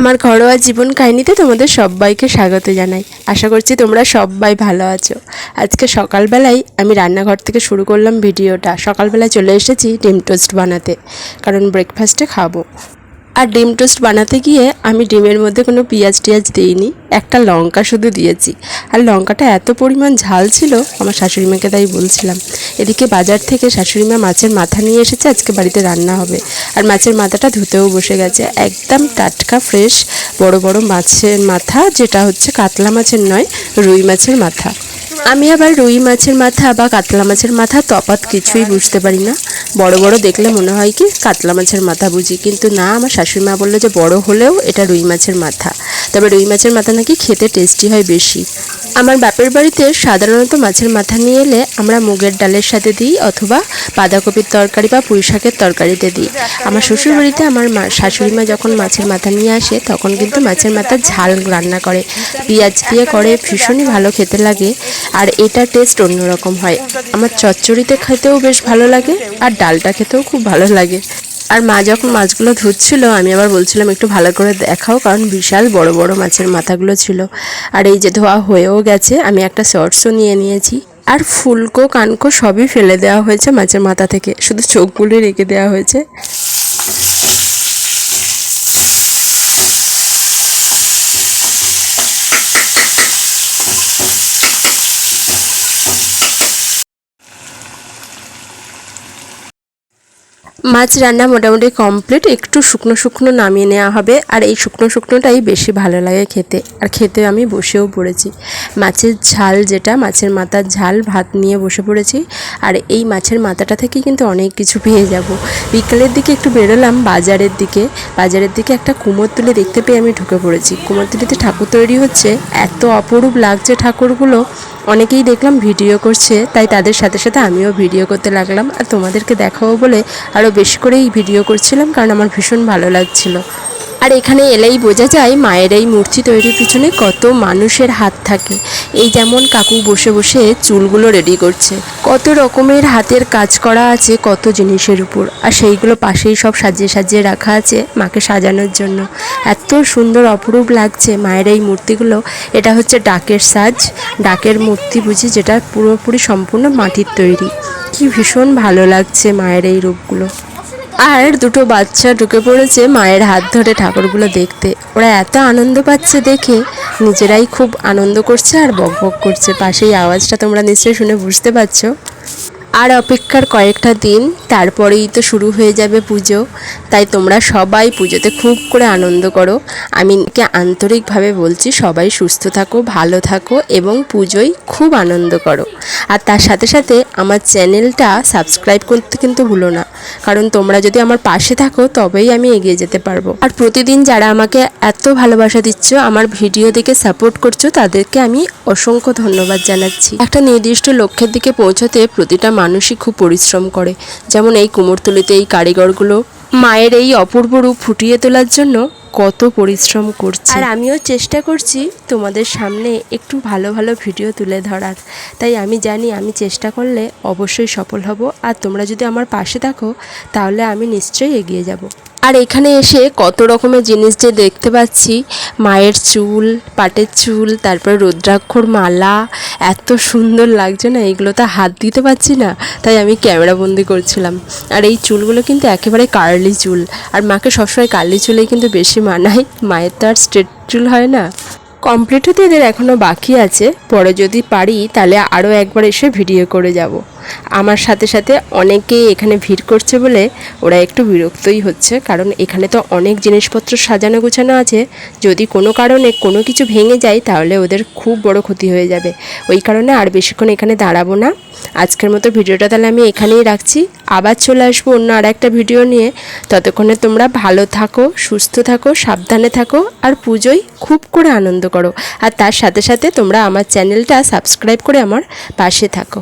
আমার ঘরোয়া জীবন কাহিনীতে তোমাদের সবাইকে স্বাগত জানাই। আশা করছি তোমরা সবাই ভালো আছো। আজকে সকালবেলায় আমি রান্নাঘর থেকে শুরু করলাম ভিডিওটা। সকালবেলায় চলে এসেছি ডিম টোস্ট বানাতে, কারণ ব্রেকফাস্টে খাব। আর ডিম টোস্ট বানাতে গিয়ে আমি ডিমের মধ্যে কোনো পেঁয়াজ টিয়াজ দিইনি, একটা লঙ্কা শুধু দিয়েছি। আর লঙ্কাটা এত পরিমাণ ঝাল ছিল, আমার শাশুড়ি মাকে তাই বলছিলাম, এদিকে বাজার থেকে শাশুড়ি মা মাছের মাথা নিয়ে এসেছে, আজকে বাড়িতে রান্না হবে। আর মাছের মাথাটা ধুতেও বসে গেছে, একদম টাটকা ফ্রেশ, বড় বড় মাছের মাথা, যেটা হচ্ছে কাতলা মাছের নয়, রুই মাছের মাথা। আমি আবার রুই মাছের মাথা বা কাতলা মাছের মাথা তফাৎ কিছুই বুঝতে পারি না। বড় বড় দেখলে মনে হয় কি কাতলা মাছের মাথা বুঝি। কিন্তু না, আমার শাশুড়ি মা বলল যে বড় হলেও এটা রুই মাছের মাথা। তবে রুই মাছের মাথা নাকি খেতে টেস্টি হয় বেশি। আমার বাপের বাড়িতে সাধারণত মাছের মাথা নিয়ে এলে আমরা মুগের ডালের সাথে দিই অথবা বাঁধাকপির তরকারি বা পুঁই শাকের তরকারিতে দিই। আমার শ্বশুর বাড়িতে আমার মা, শাশুড়ি মা যখন মাছের মাথা নিয়ে আসে, তখন কিন্তু মাছের মাথা ঝাল রান্না করে। পেঁয়াজ দিয়ে করে, ভীষণই ভালো খেতে লাগে। আর এটা টেস্ট অন্যরকম হয়। আমার চচ্চড়িতে খেতেও বেশ ভালো লাগে আর ডালটা খেতেও খুব ভালো লাগে। আর মা যখন মাছগুলো ধুচ্ছিল আমি আবার বলছিলাম, একটু ভালো করে দেখাও। কারণ বিশাল বড় বড় মাছের মাথাগুলো ছিল। আর এই যে ধোয়া হয়েও গেছে, আমি একটা শর্টসও নিয়ে নিয়েছি। আর ফুলকো, কানকো সবই ফেলে দেওয়া হয়েছে মাছের মাথা থেকে। শুধু চোখগুলো রেখে দেওয়া হয়েছে। মাছ রান্না মোটামুটি কমপ্লিট একটু শুকনো শুকনো নামিয়ে নেওয়া হবে। আর এই শুকনো শুকনোটাই বেশি ভালো লাগে খেতে। আর খেতে আমি বসেও পড়েছি। মাছের ঝাল যেটা, মাছের মাথার ঝাল, ভাত নিয়ে বসে পড়েছি। আর এই মাছের মাথাটা থেকে কিন্তু অনেক কিছু পেয়ে যাব। বিকালের দিকে একটু বেরোলাম, বাজারের দিকে। বাজারের দিকে একটা কুমোর কুমোরতুলি দেখতে পেয়ে আমি ঢুকে পড়েছি। কুমোরতুলিতে ঠাকুর তৈরি হচ্ছে। এত অপরূপ লাগছে ঠাকুরগুলো। অনেকেই দেখলাম ভিডিও করছে, তাই তাদের সাথে সাথে আমিও ভিডিও করতে লাগলাম। আর তোমাদেরকে দেখাবো বলে আরও বেশি করেই ভিডিও করছিলাম, কারণ আমার ভীষণ ভালো লাগছিল। আর এখানে এলেই বোঝা যায় মায়ের এই মূর্তি তৈরির পিছনে কত মানুষের হাত থাকে। এই যেমন কাকু বসে বসে চুলগুলো রেডি করছে। কত রকমের হাতের কাজ করা আছে কত জিনিসের উপর। আর সেইগুলো পাশেই সব সাজিয়ে সাজিয়ে রাখা আছে মাকে সাজানোর জন্য। এত সুন্দর অপরূপ লাগছে মায়ের এই মূর্তিগুলো। এটা হচ্ছে ডাকের সাজ। ডাকের মূর্তি বুঝি যেটা পুরোপুরি সম্পূর্ণ মাটির তৈরি। কি ভীষণ ভালো লাগছে মায়ের এই রূপগুলো। আর দুটো বাচ্চা ঢুকে পড়েছে মায়ের হাত ধরে ঠাকুরগুলো দেখতে। ওরা এত আনন্দ পাচ্ছে দেখে, নিজেরাই খুব আনন্দ করছে আর বক বক করছে। পাশেই আওয়াজটা তোমরা নিশ্চয়ই শুনে বুঝতে পারছ। আর অপেক্ষার কয়েকটা দিন, তারপরেই তো শুরু হয়ে যাবে পুজো। তাই তোমরা সবাই পুজোতে খুব করে আনন্দ করো। আমি আন্তরিকভাবে বলছি, সবাই সুস্থ থাকো, ভালো থাকো এবং পুজোয় খুব আনন্দ করো। আর তার সাথে সাথে আমার চ্যানেলটা সাবস্ক্রাইব করতে কিন্তু ভুলো না। কারণ তোমরা যদি আমার পাশে থাকো, তবেই আমি এগিয়ে যেতে পারব। আর প্রতিদিন যারা আমাকে এত ভালোবাসা দিচ্ছ, আমার ভিডিও দেখে সাপোর্ট করছ, তাদেরকে আমি অসংখ্য ধন্যবাদ জানাচ্ছি। একটা নির্দিষ্ট লক্ষ্যের দিকে পৌঁছতে প্রতিটা মানুষই খুব পরিশ্রম করে। যেমন এই কুমোরতলিতে এই কারিগরগুলো মায়ের এই অপূর্ব রূপ ফুটিয়ে তোলার জন্য কত পরিশ্রম করছে। আর আমিও চেষ্টা করছি তোমাদের সামনে একটু ভালো ভালো ভিডিও তুলে ধরার। তাই আমি জানি আমি চেষ্টা করলে অবশ্যই সফল হব। আর তোমরা যদি আমার পাশে থাকো, তাহলে আমি নিশ্চয়ই এগিয়ে যাব। আর এখানে এসে কত রকমের জিনিস যে দেখতে পাচ্ছি। মায়ের চুল, পাটের চুল, তারপর রুদ্রাক্ষর মালা, এত সুন্দর লাগছে না, এগুলো তো হাত দিতে পারছি না, তাই আমি ক্যামেরা বন্দি করছিলাম। আর এই চুলগুলো কিন্তু একেবারে কার্লি চুল, আর মাকে সবসময় কার্লি চুলেই কিন্তু বেশি মানায়, মায়ের তো আর স্ট্রেট চুল হয় না। কমপ্লিট হতে এদের এখনও বাকি আছে। পরে যদি পারি, তাহলে আরও একবার এসে ভিডিও করে যাব। আমার সাথে সাথে অনেকেই এখানে ভিড় করছে বলে ওরা একটু বিরক্তই হচ্ছে, কারণ এখানে তো অনেক জিনিসপত্র সাজানো গোছানো আছে। যদি কোনো কারণে কোনো কিছু ভেঙে যায়, তাহলে ওদের খুব বড় ক্ষতি হয়ে যাবে। ওই কারণে আর বেশিক্ষণ এখানে দাঁড়াবো না। আজকের মতো ভিডিওটা তাহলে আমি এখানেই রাখছি। আবার চলে আসব অন্য আর একটা ভিডিও নিয়ে। ততক্ষণে তোমরা ভালো থাকো, সুস্থ থাকো, সাবধানে থাকো, আর পুজোয় খুব করে আনন্দ করো। আর তার সাথে সাথে তোমরা আমার চ্যানেলটা সাবস্ক্রাইব করে আমার পাশে থাকো।